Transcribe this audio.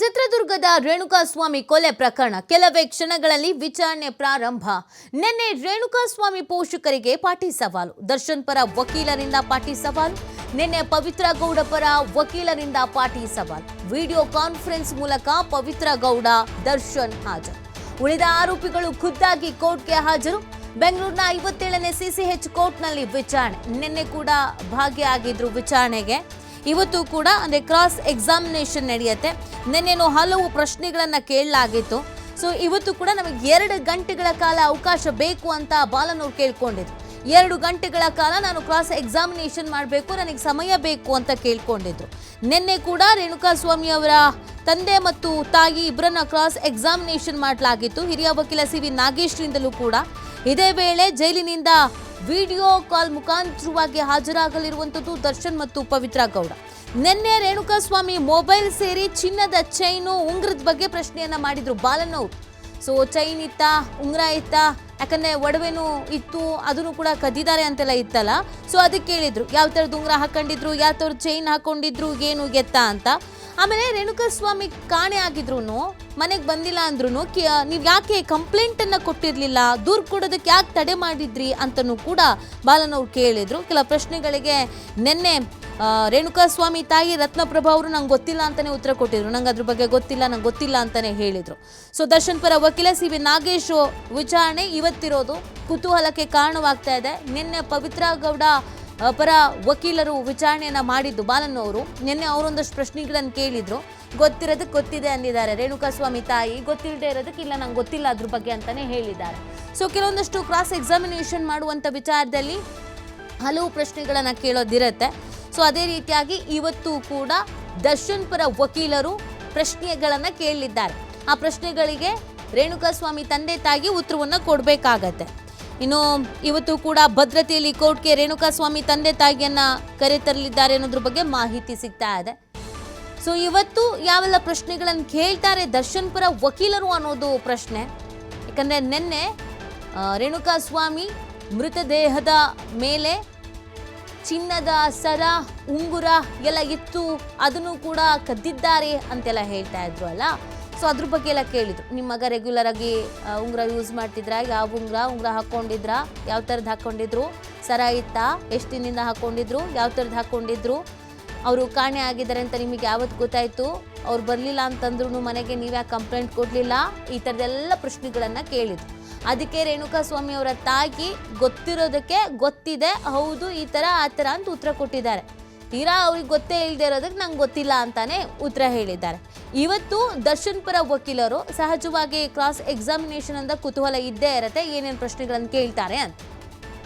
ಚಿತ್ರದುರ್ಗದ ರೇಣುಕಾಸ್ವಾಮಿ ಕೊಲೆ ಪ್ರಕರಣ. ಕೆಲವೇ ಕ್ಷಣಗಳಲ್ಲಿ ವಿಚಾರಣೆ ಪ್ರಾರಂಭ. ನಿನ್ನೆ ರೇಣುಕಾಸ್ವಾಮಿ ಪೋಷಕರಿಗೆ ಪಾಟಿ ಸವಾಲು. ದರ್ಶನ್ ಪರ ವಕೀಲರಿಂದ ಪಾಟಿ ಸವಾಲು. ನಿನ್ನೆ ಪವಿತ್ರ ಗೌಡ ಪರ ವಕೀಲರಿಂದ ಪಾಟಿ ಸವಾಲು. ವಿಡಿಯೋ ಕಾನ್ಫರೆನ್ಸ್ ಮೂಲಕ ಪವಿತ್ರ ಗೌಡ, ದರ್ಶನ್ ಹಾಜರು. ಉಳಿದ ಆರೋಪಿಗಳು ಖುದ್ದಾಗಿ ಕೋರ್ಟ್ಗೆ ಹಾಜರು. ಬೆಂಗಳೂರಿನ ಐವತ್ತೇಳನೇ ಸಿಸಿಎಚ್ ಕೋರ್ಟ್ನಲ್ಲಿ ವಿಚಾರಣೆ. ನಿನ್ನೆ ಕೂಡ ಭಾಗಿಯಾಗಿದ್ರು ವಿಚಾರಣೆಗೆ. ಇವತ್ತು ಕೂಡ ಅಂದರೆ ಕ್ರಾಸ್ ಎಕ್ಸಾಮಿನೇಷನ್ ನಡೆಯುತ್ತೆ. ನಿನ್ನೇನು ಹಲವು ಪ್ರಶ್ನೆಗಳನ್ನು ಕೇಳಲಾಗಿತ್ತು. ಸೊ ಇವತ್ತು ಕೂಡ ನಮಗೆ ಎರಡು ಗಂಟೆಗಳ ಕಾಲ ಅವಕಾಶ ಬೇಕು ಅಂತ ಬಾಲನವ್ರು ಕೇಳ್ಕೊಂಡಿದ್ರು. ಎರಡು ಗಂಟೆಗಳ ಕಾಲ ನಾನು ಕ್ರಾಸ್ ಎಕ್ಸಾಮಿನೇಷನ್ ಮಾಡಬೇಕು, ನನಗೆ ಸಮಯ ಬೇಕು ಅಂತ ಕೇಳ್ಕೊಂಡಿದ್ರು. ನಿನ್ನೆ ಕೂಡ ರೇಣುಕಾಸ್ವಾಮಿ ಅವರ ತಂದೆ ಮತ್ತು ತಾಯಿ ಇಬ್ಬರನ್ನ ಕ್ರಾಸ್ ಎಕ್ಸಾಮಿನೇಷನ್ ಮಾಡಲಾಗಿತ್ತು. ಹಿರಿಯ ವಕೀಲ ಸಿ ವಿ ನಾಗೇಶ್ರಿಂದಲೂ ಕೂಡ. ಇದೇ ವೇಳೆ ಜೈಲಿನಿಂದ ವಿಡಿಯೋ ಕಾಲ್ ಮುಖಾಂತರವಾಗಿ ಹಾಜರಾಗಲಿರುವಂಥದ್ದು ದರ್ಶನ್ ಮತ್ತು ಪವಿತ್ರ ಗೌಡ. ನಿನ್ನೆ ರೇಣುಕಾಸ್ವಾಮಿ ಮೊಬೈಲ್ ಸೇರಿ ಚಿನ್ನದ ಚೈನು ಉಂಗ್ರದ ಬಗ್ಗೆ ಪ್ರಶ್ನೆಯನ್ನ ಮಾಡಿದ್ರು ಬಾಲನವ್ರು. ಸೊ ಚೈನ್ ಇತ್ತ, ಉಂಗ್ರ ಇತ್ತ, ಯಾಕಂದ್ರೆ ಒಡವೆನೂ ಇತ್ತು, ಅದನ್ನು ಕೂಡ ಕದ್ದಿದ್ದಾರೆ ಅಂತೆಲ್ಲ ಇತ್ತಲ್ಲ. ಸೊ ಅದಕ್ಕೆ ಕೇಳಿದ್ರು, ಯಾವ ಥರದ್ದು ಉಂಗ್ರ ಹಾಕೊಂಡಿದ್ರು, ಯಾವ ಥರದ್ದು ಚೈನ್ ಹಾಕೊಂಡಿದ್ರು, ಏನು ಗೆತ್ತ ಅಂತ. ಆಮೇಲೆ ರೇಣುಕಾಸ್ವಾಮಿ ಕಾಣೆ ಆಗಿದ್ರು ಮನೆಗೆ ಬಂದಿಲ್ಲ ಅಂದ್ರೂ ನೀವು ಯಾಕೆ ಕಂಪ್ಲೇಂಟ್ ಕೊಟ್ಟಿರಲಿಲ್ಲ? ದೂರು ಕೊಡೋದಕ್ಕೆ ಯಾಕೆ ತಡೆ ಮಾಡಿದ್ರಿ ಅಂತನೂ ಕೂಡ ಬಾಲನವ್ರು ಕೇಳಿದ್ರು. ಕೆಲ ಪ್ರಶ್ನೆಗಳಿಗೆ ನಿನ್ನೆ ರೇಣುಕಾಸ್ವಾಮಿ ತಾಯಿ ರತ್ನಪ್ರಭಾ ಅವರು ನಂಗೆ ಗೊತ್ತಿಲ್ಲ ಅಂತಲೇ ಉತ್ತರ ಕೊಟ್ಟಿದ್ರು. ನಂಗೆ ಅದ್ರ ಬಗ್ಗೆ ಗೊತ್ತಿಲ್ಲ, ನಂಗೆ ಗೊತ್ತಿಲ್ಲ ಅಂತಲೇ ಹೇಳಿದರು. ಸೊ ದರ್ಶನ್ ಪರ ವಕೀಲ ಸಿ ವಿ ನಾಗೇಶ್ ವಿಚಾರಣೆ ಇವತ್ತಿರೋದು ಕುತೂಹಲಕ್ಕೆ ಕಾರಣವಾಗ್ತಾ ಇದೆ. ನಿನ್ನೆ ಪವಿತ್ರ ಗೌಡ ಪರ ವಕೀಲರು ವಿಚಾರಣೆಯನ್ನು ಮಾಡಿದ್ದು ಬಾಲನ್ನವರು ನಿನ್ನೆ ಅವರೊಂದಷ್ಟು ಪ್ರಶ್ನೆಗಳನ್ನು ಕೇಳಿದ್ರು. ಗೊತ್ತಿರೋದಕ್ಕೆ ಗೊತ್ತಿದೆ ಅಂದಿದ್ದಾರೆ. ರೇಣುಕಾಸ್ವಾಮಿ ತಾಯಿ ಗೊತ್ತಿಲ್ಲದೆ ಇರೋದಕ್ಕೆ ಇಲ್ಲ, ನಂಗೆ ಗೊತ್ತಿಲ್ಲ ಅದ್ರ ಬಗ್ಗೆ ಅಂತಾನೆ ಹೇಳಿದ್ದಾರೆ. ಸೊ ಕೆಲವೊಂದಷ್ಟು ಕ್ರಾಸ್ ಎಕ್ಸಾಮಿನೇಷನ್ ಮಾಡುವಂಥ ವಿಚಾರದಲ್ಲಿ ಹಲವು ಪ್ರಶ್ನೆಗಳನ್ನು ಕೇಳೋದಿರುತ್ತೆ. ಸೊ ಅದೇ ರೀತಿಯಾಗಿ ಇವತ್ತು ಕೂಡ ದರ್ಶನ್ ಪರ ವಕೀಲರು ಪ್ರಶ್ನೆಗಳನ್ನು ಕೇಳಿದ್ದಾರೆ. ಆ ಪ್ರಶ್ನೆಗಳಿಗೆ ರೇಣುಕಾಸ್ವಾಮಿ ತಂದೆ ತಾಯಿ ಉತ್ತರವನ್ನು ಕೊಡಬೇಕಾಗತ್ತೆ. ಇನ್ನು ಇವತ್ತು ಕೂಡ ಭದ್ರತೆಯಲ್ಲಿ ಕೋರ್ಟ್ಗೆ ರೇಣುಕಾಸ್ವಾಮಿ ತಂದೆ ತಾಯಿಯನ್ನ ಕರೆತರಲಿದ್ದಾರೆ ಅನ್ನೋದ್ರ ಬಗ್ಗೆ ಮಾಹಿತಿ ಸಿಗ್ತಾ ಇದೆ. ಸೊ ಇವತ್ತು ಯಾವೆಲ್ಲ ಪ್ರಶ್ನೆಗಳನ್ನು ಕೇಳ್ತಾರೆ ದರ್ಶನ್ ಪರ ವಕೀಲರು ಅನ್ನೋದು ಪ್ರಶ್ನೆ. ಯಾಕಂದ್ರೆ ನಿನ್ನೆ ರೇಣುಕಾಸ್ವಾಮಿ ಮೃತದೇಹದ ಮೇಲೆ ಚಿನ್ನದ ಸರ, ಉಂಗುರ ಎಲ್ಲ ಇತ್ತು, ಅದನ್ನು ಕೂಡ ಕದ್ದಿದ್ದಾರೆ ಅಂತೆಲ್ಲ ಹೇಳ್ತಾ ಇದ್ರು ಅಲ್ಲ. ಸೊ ಅದ್ರ ಬಗ್ಗೆ ಎಲ್ಲ ಕೇಳಿದ್ರು. ನಿಮ್ಮ ಮಗ ರೆಗ್ಯುಲರ್ ಆಗಿ ಉಂಗ್ರ ಯೂಸ್ ಮಾಡ್ತಿದ್ರಾ? ಯಾವ ಉಂಗುರ? ಉಂಗುರ ಹಾಕೊಂಡಿದ್ರ? ಯಾವ ಥರದ್ದು ಹಾಕೊಂಡಿದ್ರು? ಸರ ಇತ್ತಾ? ಎಷ್ಟು ದಿನದಿಂದ ಹಾಕೊಂಡಿದ್ರು? ಯಾವ ಥರದ್ದು ಹಾಕೊಂಡಿದ್ರು? ಅವರು ಕಾಣೆ ಆಗಿದ್ದಾರೆ ಅಂತ ನಿಮಗೆ ಯಾವತ್ತು ಗೊತ್ತಾಯ್ತು? ಅವ್ರು ಬರಲಿಲ್ಲ ಅಂತಂದ್ರೂ ಮನೆಗೆ ನೀವ್ಯಾಕೆ ಕಂಪ್ಲೇಂಟ್ ಕೊಡಲಿಲ್ಲ? ಈ ಥರದ್ದೆಲ್ಲ ಪ್ರಶ್ನೆಗಳನ್ನು ಕೇಳಿದ್ರು. ಅದಕ್ಕೆ ರೇಣುಕಾ ಸ್ವಾಮಿ ಅವರ ತಾಯಿ ಗೊತ್ತಿರೋದಕ್ಕೆ ಗೊತ್ತಿದೆ. ಹೌದು, ಈ ಥರ, ಆ ಥರ ಅಂತ ಉತ್ತರ ಕೊಟ್ಟಿದ್ದಾರೆ. ತೀರಾ ಅವ್ರಿಗೆ ಗೊತ್ತೇ ಇಲ್ಲದೆ ಇರೋದಕ್ಕೆ ನಂಗೆ ಗೊತ್ತಿಲ್ಲ ಅಂತಾನೆ ಉತ್ತರ ಹೇಳಿದ್ದಾರೆ. ಇವತ್ತು ದರ್ಶನ್ ಪರ ವಕೀಲರು ಸಹಜವಾಗಿ ಕ್ರಾಸ್ ಎಕ್ಸಾಮಿನೇಷನ್ ಅಂತ ಕುತೂಹಲ ಇದ್ದೇ ಇರುತ್ತೆ. ಏನೇನು ಪ್ರಶ್ನೆಗಳನ್ನು ಕೇಳ್ತಾರೆ ಅಂತ.